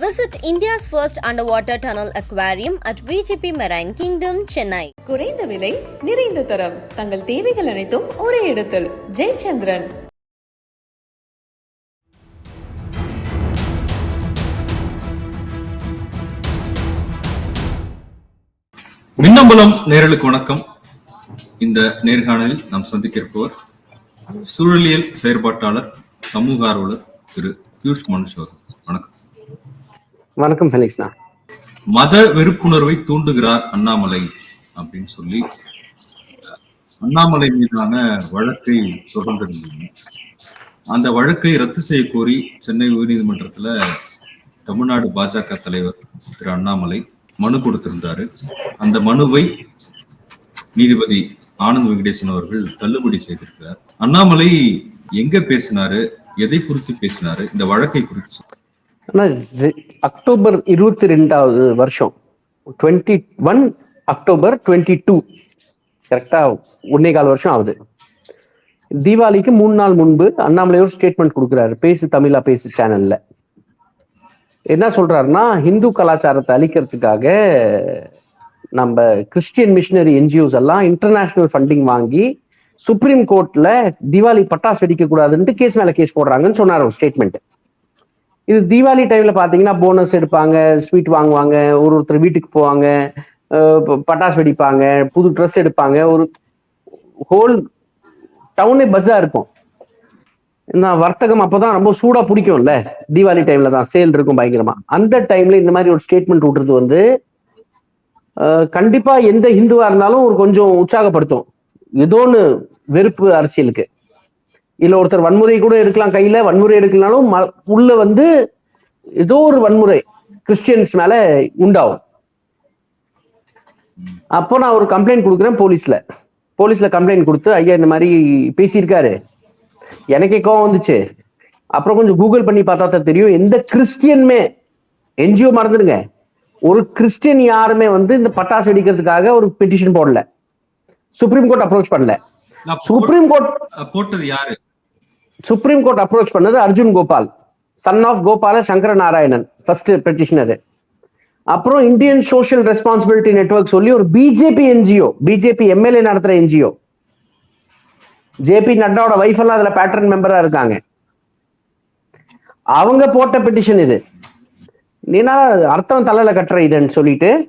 Visit India's first underwater tunnel aquarium at VGP Marine Kingdom, Chennai. குறைந்த விலை நிறைந்த தரம். தங்கள் தேவைகள் அனைத்தும் ஒரே இடத்தில். ஜெயச்சந்திரன். மின்னம்பலம் நேரலுக்கு வணக்கம். இந்த நேர்காணலில் நாம் சந்திக்க இருப்பவர் சூழலியல் செயற்பாட்டாளர் சமூக ஆர்வலர் திரு பியூஷ் மனுஷ் வணக்கம். வணக்கம் ஃபெலிக்ஸ்னா மத வெறுப்புணர்வை தூண்டுகிறார் அண்ணாமலை அப்படின்னு சொல்லி அண்ணாமலை மீதான வழக்கை தொடர்ந்திருந்தீங்க அந்த வழக்கை ரத்து செய்ய கோரி சென்னை உயர்நீதிமன்றத்துல தமிழ்நாடு பாஜக தலைவர் திரு அண்ணாமலை மனு கொடுத்திருந்தாரு. அந்த மனுவை நீதிபதி ஆனந்த் வெங்கடேசன் அவர்கள் தள்ளுபடி செய்திருக்கிறார். அண்ணாமலை எங்க பேசினாரு? எதை குறித்து பேசினாரு? இந்த வழக்கை குறித்து அக்டோபர் இருபத்தி ரெண்டாவது வருஷம். Twenty one October twenty two கரெக்டா ஒன்னே கால் வருஷம் ஆகுது. தீபாவளிக்கு மூணு நாள் முன்பு அண்ணாமலையோர் ஸ்டேட்மெண்ட் கொடுக்குறாரு. பேசு தமிழா பேசு சேனல்ல என்ன சொல்றாருன்னா ஹிந்து கலாச்சாரத்தை அழிக்கிறதுக்காக நம்ம கிறிஸ்டியன் மிஷினரி என்ஜிஓஸ் எல்லாம் இன்டர்நேஷனல் ஃபண்டிங் வாங்கி சுப்ரீம் கோர்ட்ல தீபாவளி பட்டாசு வெடிக்க கூடாதுன்ட்டு கேஸ் மேல கேஸ் போடுறாங்கன்னு சொன்னார் ஒரு ஸ்டேட்மெண்ட் இது தீபாவளி டைம்ல பாத்தீங்கன்னா போனஸ் எடுப்பாங்க ஸ்வீட் வாங்குவாங்க ஒரு ஒருத்தர் வீட்டுக்கு போவாங்க பட்டாசு வெடிப்பாங்க புது ட்ரெஸ் எடுப்பாங்க ஒரு ஹோல் டவுனே பஸ்ஸா இருக்கும். இந்த வர்த்தகம் அப்பதான் ரொம்ப சூடா பிடிக்கும்ல தீபாவளி டைம்ல தான் சேல் இருக்கும் பயங்கரமா. அந்த டைம்ல இந்த மாதிரி ஒரு ஸ்டேட்மெண்ட் விடுறது வந்து கண்டிப்பா எந்த ஹிந்துவா இருந்தாலும் ஒரு கொஞ்சம் உற்சாகப்படுத்தும். ஏதோ ஒன்று வெறுப்பு அரசியலுக்கு. இல்ல ஒருத்தர் வன்முறை கூட எடுக்கலாம் கையில வன்முறை எடுக்கலனாலும் ம- உள்ள வந்து ஏதோ ஒரு வன்முறை கிறிஸ்டியன்ஸ் மேல உண்டாகும். அப்போ நான் ஒரு கம்ப்ளைண்ட் கொடுக்குறேன் போலீஸ்ல. போலீஸ்ல கம்ப்ளைண்ட் கொடுத்து ஐயா இந்த மாதிரி பேசியிருக்காரு. எனக்கே கோவம் வந்துச்சு. அப்புறம் கொஞ்சம் கூகுள் பண்ணி பார்த்தா தான் தெரியும். எந்த கிறிஸ்டியனுமே என்ஜிஓ மறந்துடுங்க. ஒரு கிறிஸ்டியன் யாருமே வந்து இந்த பட்டாசு வெடிக்கிறதுக்காக ஒரு பெட்டிஷன் போடல. சுப்ரீம் கோர்ட் அப்ரோச் பண்ணல. சுப்ரீம் கோர்ட் போட்- போட்டது யாரு? சுப்ரீம் கோர்ட் அப்ரோச் பண்ணது Arjun Gopal. Son of Gopala Sankara Narayanan first petitioner அப்புறம் இந்தியன் சோஷியல் ரெஸ்பான்சிபிலிட்டி நெட்வொர்க் சொல்லி ஒரு பிஜேபி என்ஜிஓ பிஜேபி எம்எல்ஏ நடத்துற என்ஜிஓ ஜேபி நட்டாவோட வைஃப் எல்லாம் அதுல பேட்டர்ன் மெம்பரா இருக்காங்க. அவங்க போட்ட பெட்டிஷன் இது. நீனா அர்த்தம் தலையில கட்டுற இதுன்னு சொல்லிட்டு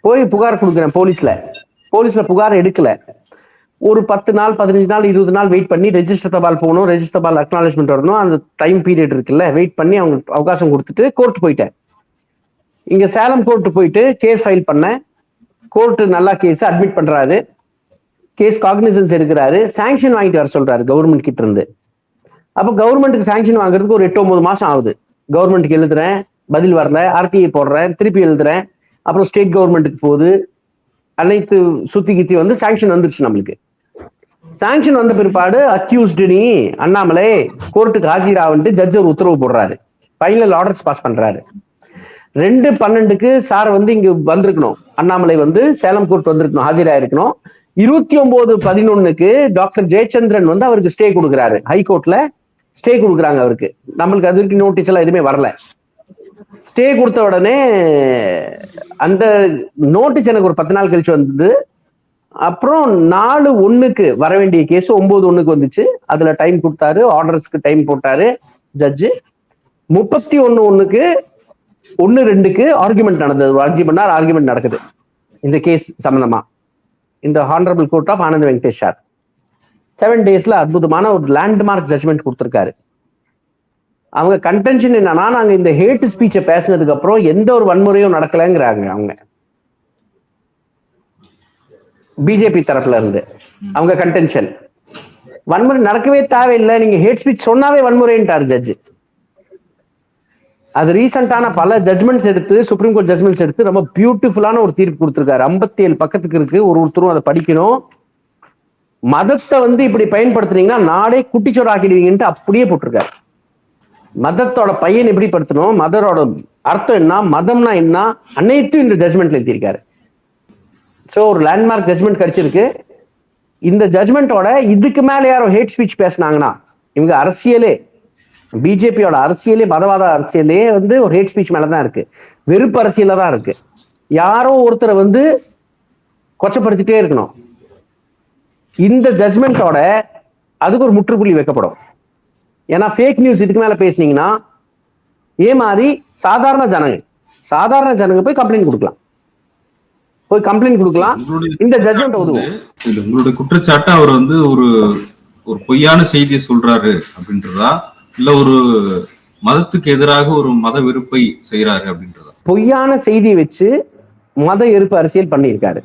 போய் புகார் கொடுக்குறேன் போலீஸ்ல. போலீஸ்ல புகார் எடுக்கல. ஒரு பத்து நாள் பதினஞ்சு நாள் இருபது நாள் வெயிட் பண்ணி ரெஜிஸ்டர் தபால் போகணும் ரெஜிஸ்டர் தபால் அக்னாலஜ்மெண்ட் வரணும். அந்த டைம் பீரியட் இருக்குல்ல வெயிட் பண்ணி அவங்க அவகாசம் கொடுத்துட்டு கோர்ட் போயிட்டேன். இங்க சேலம் கோர்ட் போயிட்டு கேஸ் ஃபைல் பண்ணேன். கோர்ட் நல்லா கேஸ் அட்மிட் பண்றாரு. கேஸ் காக்னிசன்ஸ் எடுக்கிறாரு. சாங்ஷன் வாங்கிட்டு வர சொல்றாரு கவர்மெண்ட் கிட்ட இருந்து. அப்ப கவர்மெண்ட்டுக்கு சாங்ஷன் வாங்குறதுக்கு ஒரு எட்டு ஒன்பது மாசம் ஆகுது. கவர்மெண்ட்டுக்கு எழுதுறேன் பதில் வரல ஆர்டிஐ போடுறேன் திருப்பி எழுதுறேன். அப்புறம் ஸ்டேட் கவர்மெண்ட்டுக்கு போகுது. அனைத்து சுத்தி கித்தி வந்து சாங்ஷன் வந்துருச்சு நம்மளுக்கு. சாங்ஷன் வந்த பிற்பாடு அக்யூஸ்டு நீ அண்ணாமலை கோர்ட்டுக்கு ஆஜராவன்ட்டு ஜட்ஜ் ஒரு உத்தரவு போடுறாரு. ஃபைனல் ஆர்டர்ஸ் பாஸ் பண்றாரு. ரெண்டு பன்னெண்டுக்கு சார் வந்து இங்க வந்திருக்கணும். அண்ணாமலை வந்து சேலம் கோர்ட் வந்திருக்கணும் ஆஜராயிருக்கணும் இருபத்தி ஒன்பது பதினொன்னுக்கு டாக்டர் ஜெயச்சந்திரன் வந்து அவருக்கு ஸ்டே கொடுக்குறாரு. ஹைகோர்ட்ல ஸ்டே கொடுக்குறாங்க அவருக்கு. நம்மளுக்கு அது வரைக்கும் நோட்டீஸ் எல்லாம் எதுவுமே வரல. ஸ்டே கொடுத்த உடனே அந்த நோட்டீஸ் எனக்கு ஒரு பத்து நாள் கழிச்சு வந்தது. அப்புறம் நாலு ஒண்ணுக்கு வர வேண்டிய கேஸ் ஒன்பது ஒண்ணுக்கு வந்துச்சு. அதுல டைம் கொடுத்தாரு ஆர்டர்ஸ்க்கு டைம் போட்டாரு ஜட்ஜு முப்பத்தி ஒன்னு ஒண்ணுக்கு ஒன்னு ரெண்டுக்கு ஆர்குமெண்ட் நடந்தது. ஒரு அஞ்சு மணி நேரம் ஆர்குமெண்ட் நடக்குது. இந்த கேஸ் சம்பந்தமா. இந்த honourable court of Anand Venkatesh sir seven டேஸ்ல அற்புதமான ஒரு லேண்ட்மார்க் ஜட்மெண்ட் கொடுத்துருக்காரு. அவங்க கன்டென்ஷன் என்னன்னா நாங்க இந்த ஹேட் ஸ்பீச்சை பேசினதுக்கு அப்புறம் எந்த ஒரு வன்முறையும் நடக்கலைங்கிறாங்க அவங்க. பிஜேபி தரப்புல இருந்து. அவங்க கன்டென்ஷன் வன்முறை நடக்கவே தேவையில்லை. நீங்க ஹேட் ஸ்பீச் சொன்னாவே வன்முறைன்ட்டார் ஜட்ஜ் அது ரீசெண்டான பல ஜட்மெண்ட்ஸ் எடுத்து சுப்ரீம் கோர்ட் ஜட்மெண்ட்ஸ் எடுத்து ரொம்ப பியூட்டிஃபுல்லான ஒரு தீர்ப்பு கொடுத்திருக்காரு. ஐம்பத்தி ஏழு பக்கத்துக்கு இருக்கு. ஒரு ஒருத்தரும் அதை படிக்கணும். மதத்தை வந்து இப்படி பயன்படுத்துனீங்கன்னா நாடே குட்டிச்சோறு ஆக்கிடுவீங்கன்ட்டு அப்படியே போட்டிருக்காரு. மதத்தோட பையன் எப்படி படுத்தணும்? மதரோட அர்த்தம் என்ன? மதம்னா என்ன? அனைத்தும் இந்த ஜட்மெண்ட்ல எழுதியிருக்காரு. ஸோ ஒரு லேண்ட்மார்க் ஜட்மெண்ட் கிடைச்சிருக்கு. இந்த ஜட்மெண்ட்டோட இதுக்கு மேலே யாரும் ஹேட் ஸ்பீச் பேசினாங்கன்னா இவங்க அரசியலே பிஜேபியோட அரசியலே மதவாத அரசியலே வந்து ஒரு ஹேட் ஸ்பீச் மேலே தான் இருக்கு. வெறுப்பு அரசியல தான் இருக்கு. யாரோ ஒருத்தரை வந்து கொச்சப்படுத்திட்டே இருக்கணும். இந்த ஜட்மெண்ட்டோட அதுக்கு ஒரு முற்றுப்புள்ளி வைக்கப்படும். ஏன்னா ஃபேக் நியூஸ் இதுக்கு மேலே பேசுனீங்கன்னா ஏ மாதிரி சாதாரண ஜனங்க சாதாரண ஜனங்க போய் கம்ப்ளைண்ட் கொடுக்கலாம். போய் கம்ப்ளைண்ட் கொடுக்கலாம். இந்த ஜட்மெண்ட் உதவும். இல்ல உங்களுடைய குற்றச்சாட்டு அவர் வந்து ஒரு ஒரு பொய்யான செய்தியை சொல்றாரு அப்படின்றதா? இல்ல ஒரு மதத்துக்கு எதிராக ஒரு மத வெறுப்பை செய்யறாரு அப்படின்றதா? பொய்யான செய்தியை வச்சு மத எதிர்ப்பு அரசியல் பண்ணியிருக்காரு.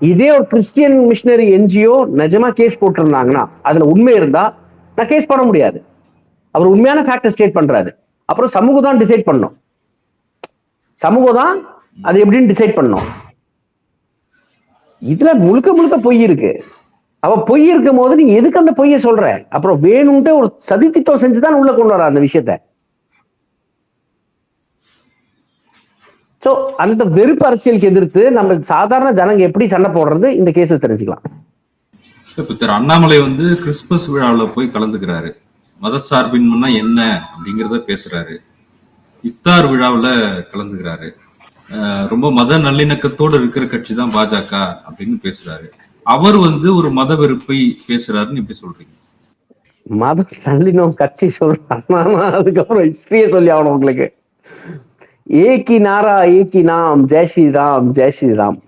இதே ஒரு கிறிஸ்டியன் மிஷினரி என்ஜிஓ நிஜமா கேஸ் போட்டிருந்தாங்கன்னா அதுல உண்மை இருந்தா நான் கேஸ் போட முடியாது. அவர் உண்மையான ஃபேக்டர் ஸ்டேட் பண்றாரு. அப்புறம் சமூகம் தான் டிசைட் பண்ணும். சமூகம் தான் அது எப்படின்னு டிசைட் பண்ணும். இதுல முழுக்க முழுக்க பொய் இருக்கு. அவ பொய் இருக்கும் போது நீ எதுக்கு அந்த பொய்யை சொல்ற? அப்புறம் வேணும்ட்டு ஒரு சதித்திட்டம் செஞ்சுதான் உள்ள கொண்டு வர அந்த விஷயத்த. சோ அந்த வெறுப்பு அரசியலுக்கு எதிர்த்து நம்ம சாதாரண ஜனங்க எப்படி சண்டை போடுறது? இந்த கேஸ்ல தெரிஞ்சுக்கலாம். இப்ப திரு அண்ணாமலை வந்து கிறிஸ்துமஸ் விழாவுல போய் கலந்துக்கிறாரு. மதசார்பின்மைனா என்ன அப்படிங்கறத பேசுறாரு. இஃப்தார் விழாவுல கலந்துக்கிறாரு. ரொம்ப மத நல்லிணக்கத்தோடு இருக்கிற கட்சி தான் பாஜக அப்படின்னு பேசுறாரு. அவர் வந்து ஒரு மத வெறுப்பை பேசுறாருன்னு இப்படி சொல்றீங்க? மத நல்லினம் கட்சி சொல்றாங்க அதுக்கப்புறம் ஹிஸ்டரியே சொல்லி ஆகணும் உங்களுக்கு. ஏகி நாரா ஏகி நாம் ஜெய் ஸ்ரீராம் ஜெய் ஸ்ரீராம்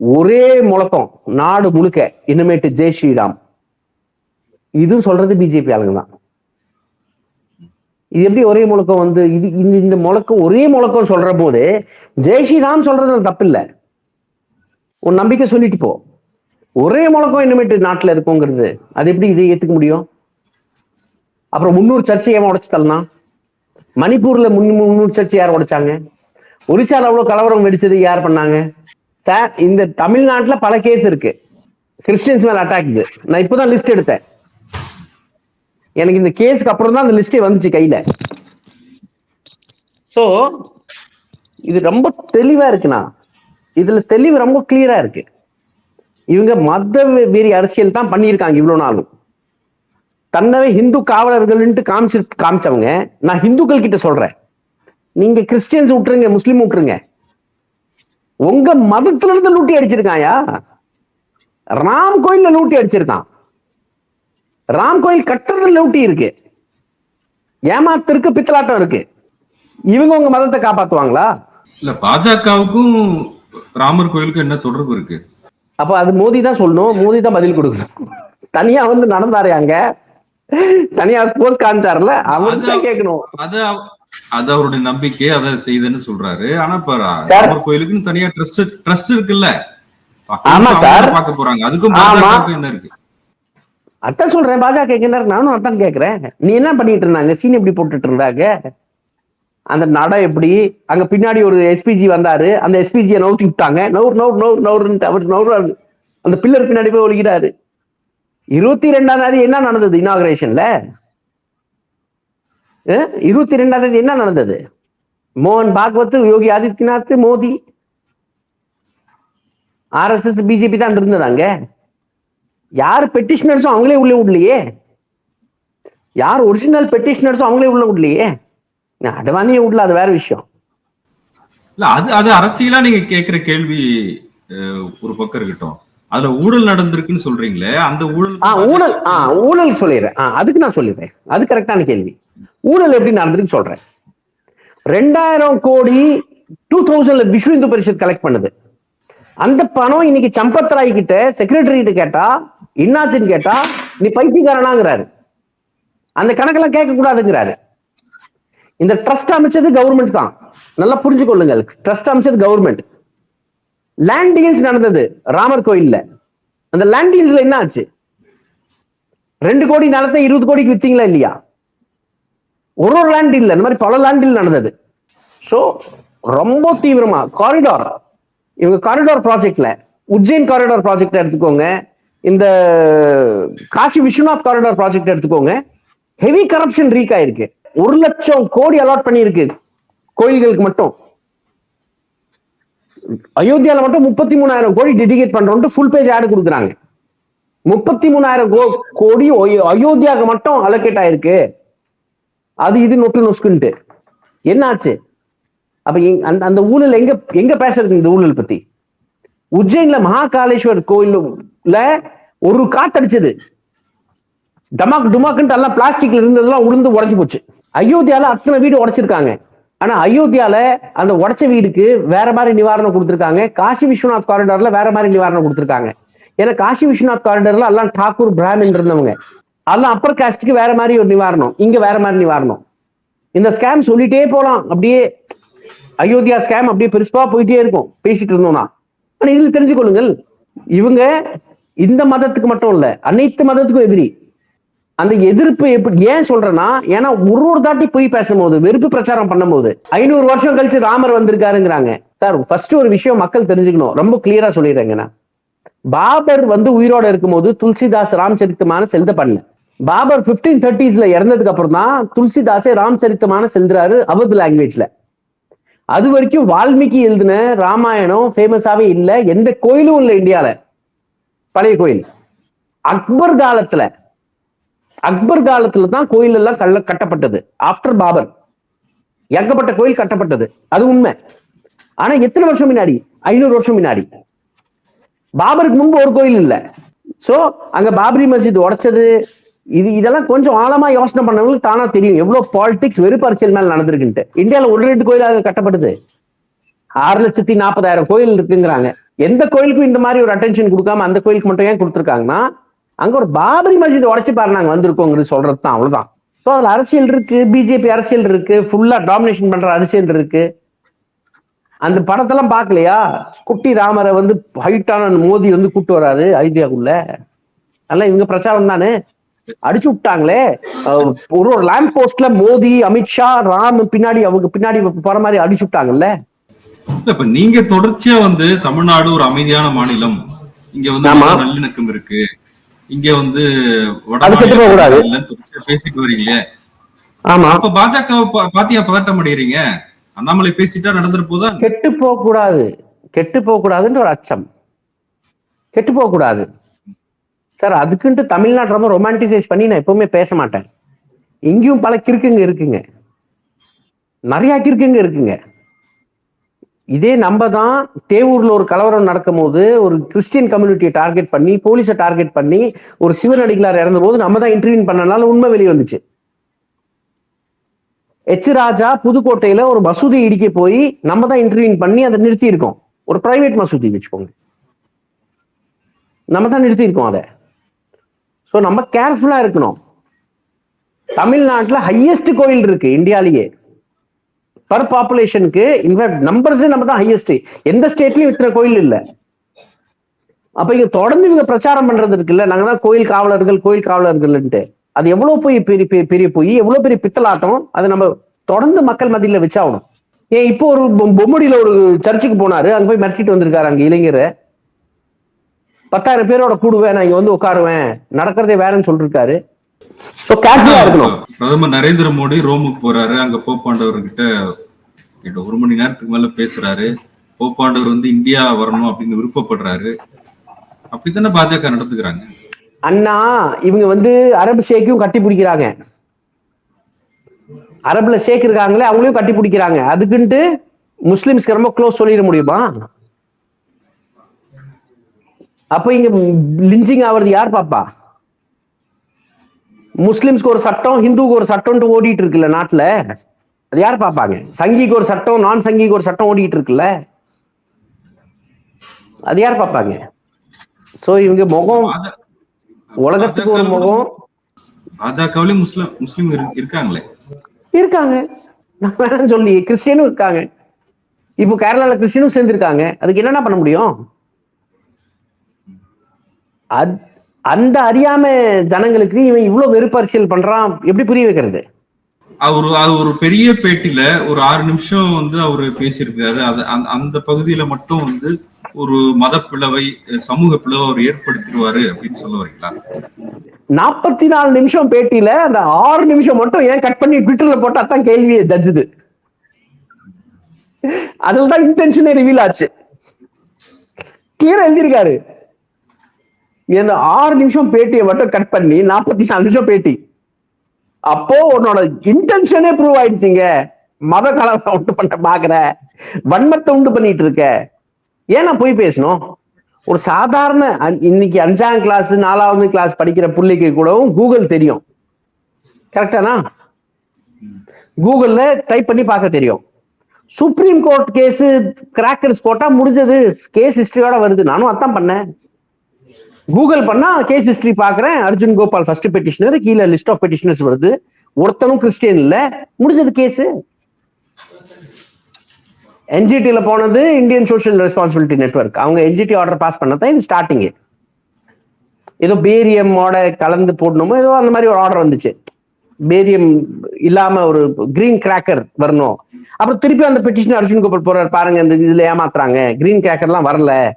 ஒரே முழக்கம் நாடு முழுக்க இனிமேட்டு ஜெய் ஸ்ரீராம் இதுவும் சொல்றது பிஜேபி ஆளுங்க தான் இது எப்படி ஒரே முழக்கம் வந்து? இது இந்த இந்த முழக்கம் ஒரே முழக்கம் சொல்ற போது ஜெய் ஸ்ரீராம் சொல்றது தப்பு இல்ல உன் நம்பிக்கை சொல்லிட்டு போ. ஒரே முழக்கம் இனிமேட்டு நாட்டுல இருக்குங்கிறது அது எப்படி இதை ஏத்துக்க முடியும்? அப்புறம் முன்னூறு சர்ச்சை ஏன் உடைச்சு தள்ளலாம் மணிப்பூர்ல முன் முன்னூறு சர்ச்சை யார் உடைச்சாங்க? ஒரிசால அவ்வளவு கலவரம் வெடிச்சது யார் பண்ணாங்க? சார் இந்த தமிழ்நாட்டுல பல கேஸ் இருக்கு. கிறிஸ்டியன்ஸ் மேல அட்டாக் இது நான் இப்பதான் லிஸ்ட் எடுத்தேன். எனக்கு இந்த கேஸுக்கு அப்புறம் தான் அந்த லிஸ்டே வந்துச்சு கையில. சோ இது ரொம்ப தெளிவா இருக்குண்ணா. இதுல தெளிவு ரொம்ப கிளியரா இருக்கு. இவங்க மத வெறி அரசியல் தான் பண்ணியிருக்காங்க இவ்வளவு நாளும். தன்னவே ஹிந்து காவலர்கள்ன்ட்டு காமிச்சு காமிச்சவங்க நான் ஹிந்துக்கள் கிட்ட சொல்றேன். நீங்க கிறிஸ்டியன்ஸ் விட்டுருங்க முஸ்லீம் விட்டுருங்க. உங்க மதத்துல இருந்து லூட்டி அடிச்சிருக்காயா? ராம் கோயில்ல லூட்டி அடிச்சிருக்கான். ராம் கோயில் கட்டுறதுல லூட்டி இருக்கு. ஏமாத்திருக்கு பித்தலாட்டம் இருக்கு. இவங்க உங்க மதத்தை காப்பாத்துவாங்களா? இல்ல பாஜகவுக்கும் ராமர் கோயிலுக்கும் என்ன தொடர்பு இருக்கு? அப்ப அது மோடி தான் சொல்லணும். மோடி தான் பதில் கொடுக்கணும். தனியா வந்து நடந்தாரு அங்க. தனியா ஸ்போர்ட்ஸ் காமிச்சார்ல. அவர் தான் கேட்கணும். அது அது அவருடைய நம்பிக்கை அதை செய்தேன்னு சொல்றாரு. ஆனா இப்ப. ராமர் கோயிலுக்குன்னு தனியா ட்ரஸ்ட் ட்ரஸ்ட் இருக்குல்ல. ஆமா சார். பார்க்க போறாங்க. அதுக்கும் என்ன இருக்கு? அதான் சொல்றேன் பாஜக கேட்கிறாரு நானும் அதான் கேட்கிறேன். நீ என்ன பண்ணிட்டு இருந்தாங்க? சீன் எப்படி போட்டுட்டு இருந்தாங்க? அந்த நட எப்படி? அங்க பின்னாடி ஒரு எஸ்பிஜி வந்தாரு. அந்த எஸ்பிஜியை நவுத்தி விட்டாங்க. நவுர் நவுர் நவுர் நவுருன்ட்டு அவர் நவுறாரு. அந்த பில்லர் பின்னாடி போய் ஒழிக்கிறாரு. இருபத்தி ரெண்டாம் தேதி என்ன நடந்தது இனாகிரேஷன்ல இருபத்தி ரெண்டாம் தேதி என்ன நடந்தது? மோகன் பாகவத் யோகி ஆதித்யநாத் மோடி ஆர்எஸ்எஸ் பிஜேபி தான் இருந்தாங்க யார் பெட்டிஷனர்ஸும் அவங்களே உள்ள விடலையே? யார் ஒரிஜினல் பெட்டிஷனர்ஸும் அவங்களே உள்ள விடலையே? அடவானியே விடல அது வேற விஷயம். இல்ல அது அது அரசியலா நீங்க கேக்குற கேள்வி ஒரு பக்கம் இருக்கட்டும். அதுல ஊழல் நடந்திருக்குன்னு சொல்றீங்களே அந்த ஊழல் ஆ ஊழல் ஊழல் சொல்லிடுறேன். அதுக்கு நான் சொல்லிடுறேன். அது கரெக்டான கேள்வி. ஊழல் எப்படி நடந்திருக்கு சொல்றேன். ரெண்டாயிரம் கோடி டூ தௌசண்ட்ல விஸ்வ இந்து பரிஷத் கலெக்ட் பண்ணுது. அந்த பணம் இன்னைக்கு சம்பத் ராய் கிட்ட செக்ரட்டரி கிட்ட கேட்டா என்னாச்சுன்னு கேட்டா நீ பைத்தியக்காரனாங்கிறாரு. அந்த கணக்கெல்லாம் கேட்க கூடாதுங்கிறாரு இந்த ட்ரஸ்ட் அமைச்சது கவர்மெண்ட் தான். நல்லா புரிஞ்சு கொள்ளுங்கள் ட்ரஸ்ட் அமைச்சது கவர்மெண்ட் லேண்ட் டீல்ஸ் நடந்தது ராமர் கோயில்ல. அந்த லேண்ட் டீல்ஸ்ல என்ன ஆச்சு? ரெண்டு கோடி நிலத்தை இருபது கோடிக்கு வித்தீங்களா இல்லையா? ஒரு ஒரு லேண்ட் டீல் இந்த மாதிரி பல லேண்ட் டீல் நடந்தது. ஸோ ரொம்ப தீவிரமா காரிடார் இவங்க காரிடார் ப்ராஜெக்ட்ல உஜ்ஜைன் காரிடார் ப்ராஜெக்ட் எடுத்துக்கோங்க. இந்த காசி விஸ்வநாத் காரிடார் ப்ராஜெக்ட் எடுத்துக்கோங்க. ஹெவி கரப்ஷன் ரீக் ஆயிருக்கு. ஒரு லட்சம் கோடி அலாட் பண்ணியிருக்கு. கோயில்களுக்கு மட்டும். அயோத்தியால மட்டும் முப்பத்தி மூணாயிரம் கோடி டெடிகேட் பண்றோம்ட்டு ஃபுல் பேஜ் ஆடு கொடுக்குறாங்க. முப்பத்தி மூணாயிரம் கோ- கோடி அயோத்தியாவுக்கு மட்டும் அலோகேட் ஆயிருக்கு. அது இது நொட்டு நொஸ்குன்ட்டு என்னாச்சு? அப்ப அந்த அந்த ஊழல் எங்க எங்க பேசுறது இந்த ஊழல் பத்தி? உஜ்ஜைன்ல மகாகாலேஸ்வர் கோயில்ல ஒரு காத்தடிச்சது. டமாக் டுமாக்குன்ட்டு எல்லாம் பிளாஸ்டிக்ல இருந்ததெல்லாம் உளுந்து உடைஞ்சு போச்சு. அயோத்தியால அத்தனை வீடு உடைச்சிருக்காங்க. ஆனா அயோத்தியால அந்த உடைச்ச வீடுக்கு வேற மாதிரி நிவாரணம் கொடுத்துருக்காங்க. காசி விஸ்வநாத் காரிடார்ல வேற மாதிரி நிவாரணம் கொடுத்துருக்காங்க. ஏன்னா காசி விஸ்வநாத் காரிடார்ல எல்லாம் டாக்கூர் பிராமின் இருந்தவங்க. அதெல்லாம் அப்பர் காஸ்டுக்கு வேற மாதிரி ஒரு நிவாரணம். இங்க வேற மாதிரி நிவாரணம். இந்த ஸ்கேம் சொல்லிட்டே போலாம். அப்படியே அயோத்தியா ஸ்கேம் அப்படியே பெருசா போயிட்டே இருக்கும். பேசிட்டு இருந்தோம்னா. ஆனா இதுல தெரிஞ்சுக்கொள்ளுங்கள். இவங்க இந்த மதத்துக்கு மட்டும் இல்ல அனைத்து மதத்துக்கும் எதிரி. அந்த எதிர்ப்பு எப்படி ஏன் சொல்றேன்னா ஏன்னா ஒரு ஒரு தாட்டி போய் பேசும்போது வெறுப்பு பிரச்சாரம் பண்ணும்போது ஐநூறு வருஷம் கழிச்சு ராமர் வந்திருக்காருங்கிறாங்க. சார் ஃபர்ஸ்ட் ஒரு விஷயம் மக்கள் தெரிஞ்சுக்கணும். ரொம்ப கிளியரா சொல்லிடுறேங்க நான். பாபர் வந்து உயிரோட இருக்கும்போது துளசிதாஸ் ராம்சரித்தமான செலுத்த பண்ணல பாபர் பிப்டீன் தேர்ட்டிஸ்ல இறந்ததுக்கு அப்புறம் தான் துளசிதாஸே ராம்சரித்தமான செலுத்துறாரு அவத் லாங்குவேஜ்ல அது வரைக்கும் வால்மீகி எழுதின ராமாயணம் ஃபேமஸாவே இல்லை எந்த கோயிலும் இல்லை இந்தியாவில் பழைய கோயில். அக்பர் காலத்துல அக்பர் காலத்துல தான் கோயில் எல்லாம் கள்ள கட்டப்பட்டது. ஆஃப்டர் பாபர். ஏகப்பட்ட கோயில் கட்டப்பட்டது. அது உண்மை. ஆனா எத்தனை வருஷம் முன்னாடி? ஐநூறு வருஷம் முன்னாடி. பாபருக்கு முன்பு ஒரு கோயில் இல்ல. சோ அங்க பாபரி மஸ்ஜித் உடைச்சது. இது இதெல்லாம் கொஞ்சம் ஆழமா யோசனை பண்ணவங்களுக்கு தானா தெரியும். எவ்வளவு பாலிடிக்ஸ் வெறுப்பரசியல் மேல நடந்திருக்குன்ட்டு. இந்தியாவில ஒரு ரெண்டு கோயிலாக கட்டப்படுது ஆறு லட்சத்தி நாற்பதாயிரம் கோயில் இருக்குங்கிறாங்க. எந்த கோயிலுக்கும் இந்த மாதிரி ஒரு அட்டென்ஷன் கொடுக்காம அந்த கோயிலுக்கு மட்டும் ஏன் கொடுத்துருக்காங்கன்னா அங்க ஒரு பாபரி மஸ்ஜித் உடச்சு பாரு நாங்க வந்திருக்கோங்கிறது சொல்றது தான் அவ்வளவுதான். ஸோ அதுல அரசியல் இருக்கு பிஜேபி அரசியல் இருக்கு ஃபுல்லா டாமினேஷன் பண்ற அரசியல் இருக்கு. அந்த படத்தெல்லாம் பார்க்கலையா? குட்டி ராமரை வந்து ஹைட்டான மோதி வந்து கூட்டு வராரு ஐடியாக்குள்ள அதெல்லாம் இவங்க பிரச்சாரம் தானே? அடிச்சு விட்டாங்களே. ஒரு ஒரு லேம்ப் போஸ்ட்ல மோடி அமித்ஷா ராம் பின்னாடி அவங்க பின்னாடி போற மாதிரி அடிச்சு விட்டாங்கல்ல? இப்ப நீங்க தொடர்ச்சியா வந்து தமிழ்நாடு ஒரு அமைதியான மாநிலம். இங்க வந்து நல்லிணக்கம் இருக்கு. இங்க வந்து பேசிட்டு வரீங்களே. ஆமா. அப்ப பாஜக பாத்தியா பதட்டம் அடைகிறீங்க அண்ணாமலை பேசிட்டா நடந்துட்டு போதா? கெட்டு போக கூடாது கெட்டு போக கூடாதுன்ற ஒரு அச்சம். கெட்டு போக கூடாது சார் அதுக்குன்ட்டு தமிழ்நாடு ரொம்ப ரொமான்டிசைஸ் பண்ணி நான் எப்பவுமே பேச மாட்டேன். இங்கேயும் பல கிறுக்குங்க இருக்குங்க. நிறைய கிறுக்குங்க இருக்குங்க. இதே நம்ம தான் தேவூர்ல ஒரு கலவரம் நடக்கும் போது ஒரு கிறிஸ்டியன் கம்யூனிட்டியை டார்கெட் பண்ணி போலீஸை டார்கெட் பண்ணி ஒரு சிவனடிகளார் இறந்த போது நம்ம தான் இன்டர்வியூ பண்ணனால உண்மை வெளியே வந்துச்சு. எச் ராஜா புதுக்கோட்டையில ஒரு மசூதி இடிக்க போய் நம்ம தான் இன்டர்வியூ பண்ணி அதை நிறுத்தி இருக்கோம் ஒரு பிரைவேட் மசூதி வச்சுக்கோங்க. நம்ம தான் நிறுத்தி இருக்கோம் அதை. ஸோ நம்ம கேர்ஃபுல்லா இருக்கணும். தமிழ்நாட்டுல ஹையஸ்ட் கோயில் இருக்கு இந்தியாலேயே. பர் பாப்புலேஷனுக்கு இன்ஃபேக்ட் நம்பர்ஸே நம்ம தான் ஹையஸ்ட் எந்த ஸ்டேட்லயும் இத்தனை கோயில் இல்ல. அப்ப இங்க தொடர்ந்து இவங்க பிரச்சாரம் பண்றது இருக்குல்ல நாங்க தான் கோயில் காவலர்கள் கோயில் காவலர்கள்ன்ட்டு. அது எவ்வளவு போய் பெரிய பெரிய பெரிய போய் எவ்வளவு பெரிய பித்தலாட்டம் அதை நம்ம தொடர்ந்து மக்கள் மத்தியில வச்சாகணும். ஏன் இப்போ ஒரு பொ- பொம்மடியில ஒரு சர்ச்சுக்கு போனாரு அங்க போய் மிரட்டிட்டு வந்திருக்காரு அங்க இளைஞரை. பத்தாயிரம் பேரோட கூடுவேன் நான் இங்க வந்து உட்காருவேன் நடக்கிறதே வேறன்னு சொல்லிருக்காரு. பிரதமர் நரேந்திர மோடி ரோமுக்கு போறாரு. அங்க போப்பாண்டவர்கிட்ட கிட்ட ஒரு மணி நேரத்துக்கு மேல பேசுறாரு. போப்பாண்டவர் வந்து இந்தியா வரணும் அப்படின்னு விருப்பப்படுறாரு. அப்படித்தானே பாஜக நடந்துக்கிறாங்க அண்ணா இவங்க வந்து அரபு ஷேக்கையும் கட்டி பிடிக்கிறாங்க. அரபுல ஷேக் இருக்காங்களே அவங்களையும் கட்டி பிடிக்கிறாங்க. அதுக்குன்ட்டு முஸ்லிம்ஸ்க்கு ரொம்ப க்ளோஸ் சொல்லிட முடியுமா? அப்ப இங்க லிஞ்சிங் ஆவறது யார் பாப்பா? முஸ்லிம்ஸ்க்கு ஒரு சட்டம் ஹிந்துவுக்கு ஒரு சட்டம்ட்டு ஓடிட்டு இருக்குல்ல நாட்டுல? அது யார் பாப்பாங்க சங்கிக்கு ஒரு சட்டம் நான் சங்கிக்கு ஒரு சட்டம் ஓடிட்டு இருக்குல்ல அது யார் பாப்பாங்க சோ இவங்க முகம் உலகத்துக்கு ஒரு முகம். பாஜகவிலே முஸ்லிம் முஸ்லிம் இரு- இருக்காங்களே? இருக்காங்க. நான் வேணாம் சொல்லி கிறிஸ்டியனும் இருக்காங்க. இப்போ கேரளால கிறிஸ்டியனும் சேர்ந்திருக்காங்க. அதுக்கு என்னென்ன பண்ண முடியும்? அத்- அந்த அறியாம ஜனங்களுக்கு இவன் இவ்வளவு வெறுப்பு அரசியல் பண்றான் எப்படி புரிய வைக்கிறது? அவரு அது ஒரு பெரிய பேட்டில ஒரு ஆறு நிமிஷம் வந்து அவரு பேசியிருக்காரு. அது அந்த- அந்த பகுதியில மட்டும் வந்து ஒரு மத பிளவை சமூக பிளவை அவர் ஏற்படுத்திடுவாரு அப்படின்னு சொல்ல வரீங்களா? நாற்பத்தி நாலு நிமிஷம் பேட்டியில அந்த ஆறு நிமிஷம் மட்டும் ஏன் கட் பண்ணி ட்விட்டர்ல போட்டா தான் கேள்வியை ஜட்ஜுது அதுல தான் இன்டென்ஷனே ரிவீல் ஆச்சு. கிளியரா எழுதியிருக்காரு. இந்த ஆறு நிமிஷம் பேட்டியை மட்டும் கட் பண்ணி நாற்பத்தி நாலு நிமிஷம் பேட்டி. அப்போ உன்னோட இன்டென்ஷனே ப்ரூவ் ஆயிடுச்சுங்க. மத கலவை உண்டு பண்ண பாக்குற. வன்மத்தை உண்டு பண்ணிட்டு இருக்க. ஏன் நான் போய் பேசணும்? ஒரு சாதாரண இன்னைக்கு அஞ்சாம் கிளாஸ் நாலாவது கிளாஸ் படிக்கிற பிள்ளைக்கு கூடவும் கூகுள் தெரியும். கரெக்டானா கூகுள்ல டைப் பண்ணி பார்க்க தெரியும். சுப்ரீம் கோர்ட் கேஸ் கிராக்கர்ஸ் போட்டா முடிஞ்சது. கேஸ் ஹிஸ்டரியோட வருது. நானும் அதான் பண்ணேன். கூகுள் பண்ணா கேஸ் ஹிஸ்டரி பாக்குறேன். அர்ஜுன் கோபால் ஃபர்ஸ்ட் பெட்டிஷனர் கீழே லிஸ்ட் ஆஃப் பெட்டிஷனர்ஸ் வருது. ஒருத்தனும் கிறிஸ்டியன் இல்ல. முடிஞ்சது கேஸ் என்ஜிடியில போனது இந்தியன் சோஷியல் ரெஸ்பான்சிபிலிட்டி நெட்வொர்க் அவங்க என்ஜிடி ஆர்டர் பாஸ் பண்ணதான் இது ஸ்டார்டிங் ஏதோ பேரியமோட கலந்து போடணுமோ? ஏதோ அந்த மாதிரி ஒரு ஆர்டர் வந்துச்சு. பேரியம் இல்லாம ஒரு கிரீன் கிராக்கர் வரணும். அப்புறம் திருப்பி அந்த பெட்டிஷன் அர்ஜுன் கோபால் போறாரு பாருங்க இந்த இதுல ஏமாத்துறாங்க. கிரீன் கிராக்கர்லாம் வரல.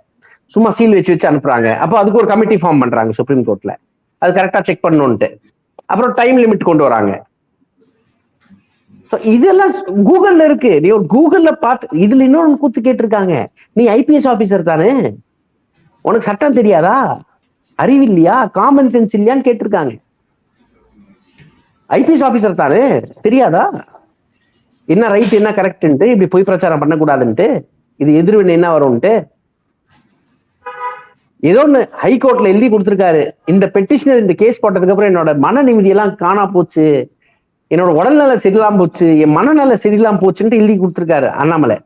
சும்மா சீல் வச்சு வச்சு அனுப்புறாங்க. அப்போ அதுக்கு ஒரு கமிட்டி ஃபார்ம் பண்றாங்க சுப்ரீம் கோர்ட்ல அது கரெக்டா செக் பண்ணணும்ட்டு அப்புறம் டைம் லிமிட் கொண்டு வராங்க. இதெல்லாம் கூகுள்ல இருக்கு. நீ ஒரு கூகுள்ல பார்த்து இதுல இன்னொன்னு கூத்து கேட்டிருக்காங்க. நீ ஐபிஎஸ் ஆபீசர் தானே? உனக்கு சட்டம் தெரியாதா? அறிவில்லையா காமன் சென்ஸ் இல்லையான்னு கேட்டிருக்காங்க. ஐபிஎஸ் ஆபீசர் தானே? தெரியாதா? என்ன ரைட் என்ன கரெக்ட்ன்ட்டு இப்படி பொய் பிரச்சாரம் பண்ணக்கூடாதுன்ட்டு இது எதிர்வினை என்ன வரும்ன்ட்டு ஏதோ ஒன்று ஹைகோர்ட்ல எழுதி கொடுத்துருக்காரு. இந்த பெட்டிஷனர் இந்த கேஸ் போட்டதுக்கு அப்புறம் என்னோட மன நிம்மதியெல்லாம் காணா போச்சு. என்னோட உடல்நல சரியில்லாம போச்சு. என் மனநல சரியில்லாம போச்சுன்ட்டு எழுதி கொடுத்துருக்காரு அண்ணாமலை.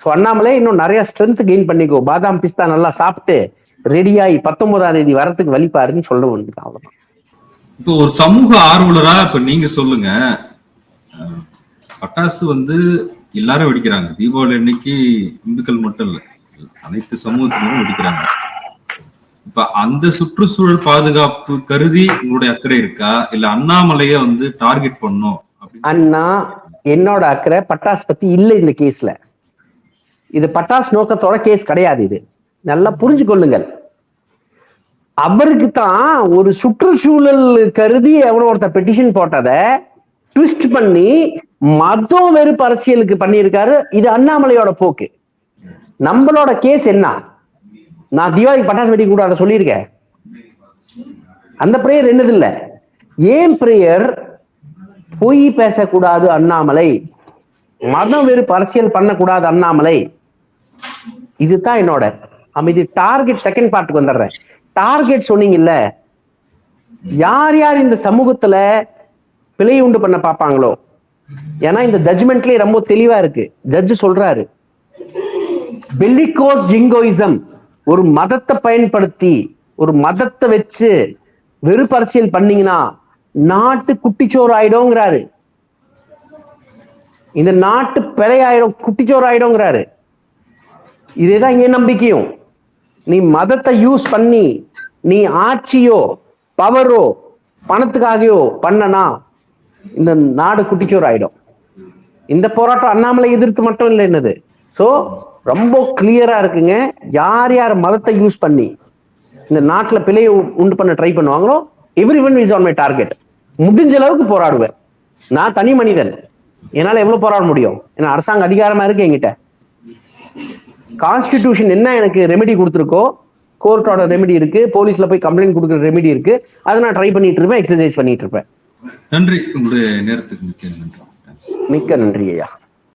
சோ அண்ணாமலை இன்னும் நிறைய ஸ்ட்ரென்த் கெயின் பண்ணிக்கோ. பாதாம் பிஸ்தா நல்லா சாப்பிட்டு ரெடியாகி பத்தொன்பதாம் தேதி வரத்துக்கு வலிப்பாருன்னு சொல்ல வேண்டியது அவ்வளோதான் இப்போ ஒரு சமூக ஆர்வலரா இப்ப நீங்க சொல்லுங்க. பட்டாசு வந்து எல்லாரும் வெடிக்கிறாங்க. தீபாவளி அன்னைக்கு இந்துக்கள் மட்டும் இல்லை. அனைத்து சமூகத்தினரும் வெடிக்கிறாங்க. இப்ப அந்த சுற்றுச்சூழல் பாதுகாப்பு கருதி உங்களுடைய அக்கறை இருக்கா? இல்ல அண்ணாமலைய வந்து டார்கெட் பண்ணும் அண்ணா என்னோட அக்கறை பட்டாஸ் பத்தி இல்ல இந்த கேஸ்ல இது பட்டாஸ் நோக்கத்தோட கேஸ் கிடையாது இது. நல்லா புரிஞ்சு கொள்ளுங்கள் அவருக்கு தான் ஒரு சுற்றுச்சூழல் கருதி எவனோ ஒருத்தர் பெட்டிஷன் போட்டத ட்விஸ்ட் பண்ணி மதம் வெறுப்பு அரசியலுக்கு பண்ணியிருக்காரு. இது அண்ணாமலையோட போக்கு. நம்மளோட கேஸ் என்ன? நான் தீபாவளி பட்டாசு வெடிக்க கூடாத சொல்லியிருக்கேன். அந்த ப்ரேயர் என்னது இல்லை? ஏன் பிரேயர் பொய் பேசக்கூடாது அண்ணாமலை? மதம் வெறுப்பு அரசியல் பண்ணக்கூடாது அண்ணாமலை? இதுதான் என்னோட. அமைதி டார்கெட் செகண்ட் பார்ட்டுக்கு வந்துடுறேன். டார்கெட் சொன்னீங்கல்ல யார் யார் இந்த சமூகத்துல பிழை உண்டு பண்ண பார்ப்பாங்களோ? ஏன்னா இந்த ஜட்ஜ்மெண்ட்லயே ரொம்ப தெளிவா இருக்கு. ஜட்ஜ் சொல்றாரு. பெல்லிகோஸ் ஜிங்கோயிசம் ஒரு மதத்தை பயன்படுத்தி ஒரு மதத்தை வச்சு வெறுப்பரசியல் பண்ணீங்கன்னா நாட்டு குட்டிச்சோறு ஆயிடும்ங்கிறாரு இந்த நாட்டு பிழையாயிடும் குட்டிச்சோறு ஆயிடும்ங்கிறாரு இதேதான் இங்க நம்பிக்கையும். நீ மதத்தை யூஸ் பண்ணி நீ ஆட்சியோ பவரோ பணத்துக்காகவோ பண்ணனா இந்த நாடு குட்டிச்சோறு ஆயிடும் இந்த போராட்டம் அண்ணாமலை எதிர்த்து மட்டும் இல்லை என்னது? சோ ரொம்ப கிளியரா இருக்குங்க. யார் யார் மதத்தை யூஸ் பண்ணி இந்த நாட்டுல பிழையை உண்டு பண்ண ட்ரை பண்ணுவாங்களோ every one is on my target முடிஞ்ச அளவுக்கு போராடுவேன். நான் தனி மனிதன். என்னால எவ்வளவு போராட முடியும்? ஏன்னா அரசாங்க அதிகாரமா இருக்கு என்கிட்ட. கான்ஸ்டிடியூஷன் என்ன எனக்கு ரெமெடி கொடுத்துருக்கோ கோர்ட்டோட ரெமெடி இருக்கு போலீஸ்ல போய் கம்ப்ளைண்ட் கொடுக்குற ரெமெடி இருக்கு அதை நான் ட்ரை பண்ணிட்டு இருப்பேன் எக்ஸசைஸ் பண்ணிட்டு இருப்பேன். நன்றி. உங்களுடைய நேரத்துக்கு மிக்க நன்றி. மிக்க நன்றி ஐயா.